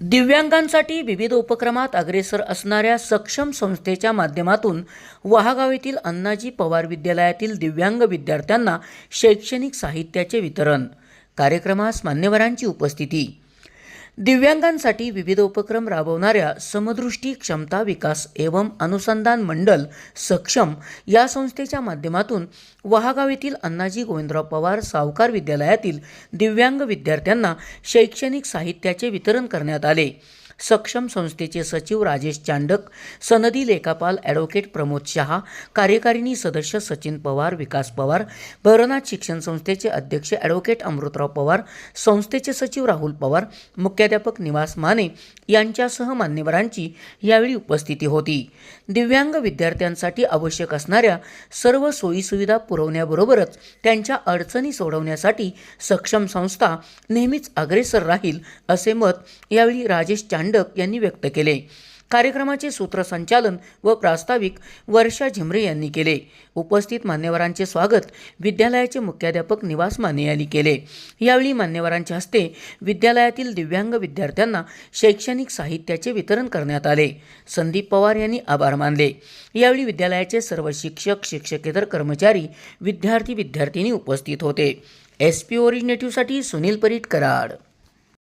दिव्यांगांसाठी विविध उपक्रमात अग्रेसर असणाऱ्या सक्षम संस्थेच्या माध्यमातून वहागाव येथील अण्णाजी पवार विद्यालयातील दिव्यांग विद्यार्थ्यांना शैक्षणिक साहित्याचे वितरण. कार्यक्रमास मान्यवरांची उपस्थिती दिव्यांगांसाठी विविध उपक्रम राबवणाऱ्या समदृष्टी क्षमता विकास एवं अनुसंधान मंडल सक्षम या संस्थेच्या माध्यमातून वहागाव येथील अण्णाजी गोविंदराव पवार सावकार विद्यालयातील दिव्यांग विद्यार्थ्यांना शैक्षणिक साहित्याचे वितरण करण्यात आले. सक्षम संस्थेचे सचिव राजेश चांडक सनदी लेखापाल ॲडव्होकेट प्रमोद शहा कार्यकारिणी सदस्य सचिन पवार विकास पवार भैरवनाथ शिक्षण संस्थेचे अध्यक्ष ॲडव्होकेट अमृतराव पवार संस्थेचे सचिव राहुल पवार मुख्याध्यापक निवास माने यांच्यासह मान्यवरांची यावेळी उपस्थिती होती. दिव्यांग विद्यार्थ्यांसाठी आवश्यक असणाऱ्या सर्व सोयीसुविधा पुरवण्याबरोबरच त्यांच्या अडचणी सोडवण्यासाठी सक्षम संस्था नेहमीच अग्रेसर राहील असे मत यावेळी राजेश चांड चांडक यांनी व्यक्त केले. कार्यक्रमाचे सूत्रसंचालन व प्रास्ताविक वर्षा झिमरे यांनी केले. उपस्थित मान्यवरांचे स्वागत विद्यालयाचे मुख्याध्यापक निवास माने यांनी केले. यावेळी मान्यवरांच्या हस्ते विद्यालयातील दिव्यांग विद्यार्थ्यांना शैक्षणिक साहित्याचे वितरण करण्यात आले. संदीप पवार यांनी आभार मानले. यावेळी विद्यालयाचे सर्व शिक्षक शिक्षकेतर कर्मचारी विद्यार्थी विद्यार्थिनी उपस्थित होते. एस पी ओरिजिनेटिव्हसाठी सुनील परीट कराड.